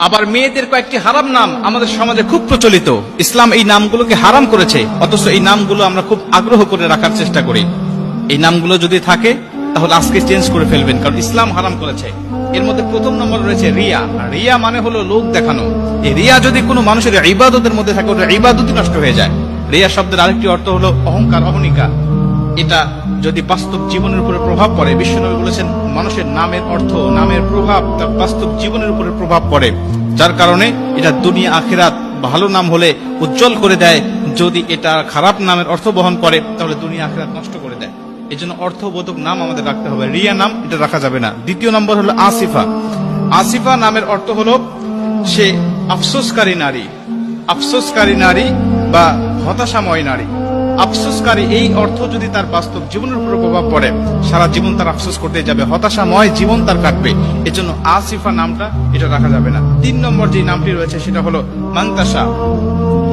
আবার মেয়েদের কয়েকটি হারাম নাম আমাদের সমাজে খুব প্রচলিত। ইসলাম এই নামগুলোকে হারাম করেছে, অথচ এই নামগুলো আমরা খুব আগ্রহ করে রাখার চেষ্টা করি। এই নামগুলো যদি থাকে, তাহলে আজকে চেঞ্জ করে ফেলবেন, কারণ ইসলাম হারাম করেছে। এর মধ্যে প্রথম নম্বর রয়েছে রিয়া। রিয়া মানে হলো লোক দেখানো। এই রিয়া যদি কোনো মানুষের ইবাদতের মধ্যে থাকে, ওটা ইবাদতই নষ্ট হয়ে যায়। রিয়া শব্দের আরেকটি অর্থ হলো অহংকার, অহনিকা। এটা যদি বাস্তব জীবনের উপরে প্রভাব পড়ে, বিশ্বনবী বলেছেন, মানুষের নামের অর্থ, নামের প্রভাব তার বাস্তব জীবনের উপরে প্রভাব পড়ে। যার কারণে এটা দুনিয়া আখেরাত ভালো নাম হলে উজ্জ্বল করে দেয়। যদি এটা খারাপ নামের অর্থ বহন করে, তাহলে দুনিয়া আখেরাত নষ্ট করে দেয়। এই জন্য অর্থবোধক নাম আমাদের রাখতে হবে। রিয়া নাম, এটা রাখা যাবে না। দ্বিতীয় নম্বর হলো আসিফা। আসিফা নামের অর্থ হলো সে আফসোসকারী নারী। আফসোসকারী নারী বা হতাশাময় নারী। আফসোসকারী এই অর্থ যদি তার বাস্তব জীবনের উপর প্রভাব পড়ে, সারা জীবন তার আফসোস করতে যাবে। হতাশাময় জীবন তার কাটবে। এজন্য আসিফা নামটা এটা রাখা যাবে না। তিন নম্বর যে নামটি রয়েছে সেটা হলো মান্তাসা।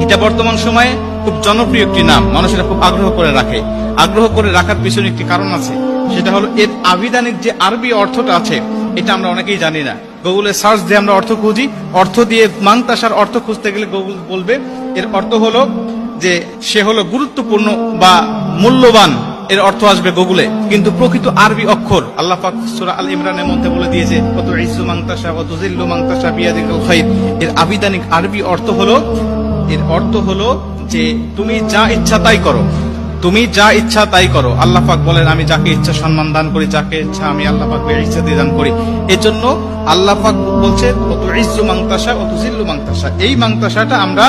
এটা বর্তমান সময়ে খুব জনপ্রিয় একটি নাম। মানুষেরা খুব আগ্রহ করে রাখে। আগ্রহ করে রাখার পিছনে একটি কারণ আছে। সেটা হলো এর আবিধানিক যে আরবি অর্থটা আছে, এটা আমরা অনেকেই জানি না। গুগলে সার্চ দিয়ে আমরা অর্থ খুঁজি। অর্থ দিয়ে মাংতাসার অর্থ খুঁজতে গেলে গুগল বলবে, এর অর্থ হলো যে সে হলো গুরুত্বপূর্ণ বা মূল্যবান, এর অর্থ আসবে গুগলে। কিন্তু প্রকৃত আরবি অক্ষর, আল্লাহ পাক সূরা আল ইমরানের মধ্যে বলে দিয়েছে কত ইসু মাংতাসা কত জিল্লু মাংতাসা বিয়াদিকাল খাইর। এর আবিধানিক আরবি অর্থ হলো, এর অর্থ হলো যে তুমি যা ইচ্ছা তাই করো। তুমি যা ইচ্ছা তাই করো। আল্লাহ পাক বলেন, আমি যাকে ইচ্ছা সম্মান দান করি, যাকে ইচ্ছা আমি আল্লাহ পাক ইচ্ছা দিয়ে দান করি। এজন্য আল্লাহ পাক বলছে অত ইজ্জু মাংতাসা অত জিল্লু মাংতাসা এই মাংতাসাটা আমরা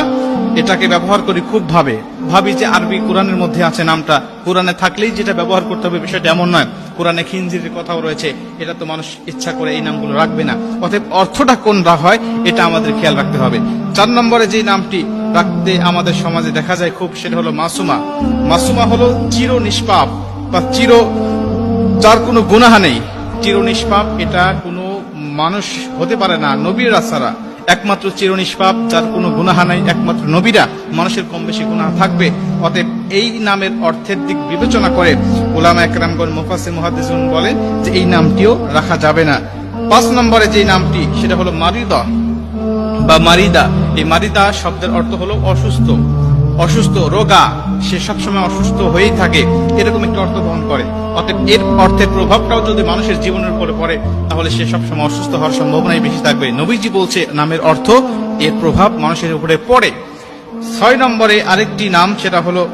এটাকে ব্যবহার করি খুব ভাবে। ভাবি যে আরবি কোরআনের মধ্যে আছে নামটা। কোরআনে থাকলেই যেটা ব্যবহার করতে হবে বিষয়টা এমন নয়। কোরআনে খিনজিরের কথাও রয়েছে। এটা তো মানুষ ইচ্ছা করে এই নামগুলো রাখবে না। অতএব অর্থটা কোনটা হয়, এটা আমাদের খেয়াল রাখতে হবে। চার নম্বরে যে নামটি রাখতে আমাদের সমাজে দেখা যায় খুব, সেটা হলো মাসুমা। মাসুমা হলো চির নিষ্পাপ বা চির, যার কোনো গুনাহা নেই। চির নিষ্পাপ এটা কোনো মানুষ হতে পারে না নবীর ছাড়া। একমাত্র চির নিষ্পাপ যার কোনো গুনাহা নাই, একমাত্র নবীরা। মানুষের কম বেশি গুনাহ থাকবে। অতএব এই নামের অর্থের দিক বিবেচনা করে ওলামা একরামগণ মুফাসির মুহাদ্দিসুন বলে যে এই নামটিও রাখা যাবে না। পাঁচ নম্বরে যে নামটি, সেটা হলো মারিদা বা মারিদা। এই মারিদা শব্দের অর্থ হলো অসুস্থ। অসুস্থ রোগা, সে সবসময় অসুস্থ হয়েই থাকে, এরকম একটি অর্থ বহন করে। অর্থাৎ এর অর্থের প্রভাবটাও যদি মানুষের জীবনের উপরে পড়ে, তাহলে সে সবসময় অসুস্থ হওয়ার সম্ভাবনাই বেশি থাকবে। নবীজি বলছে, নামের অর্থ, এর প্রভাব মানুষের উপরে পড়ে। ছয় নম্বরে আরেকটি নাম, সেটা হলো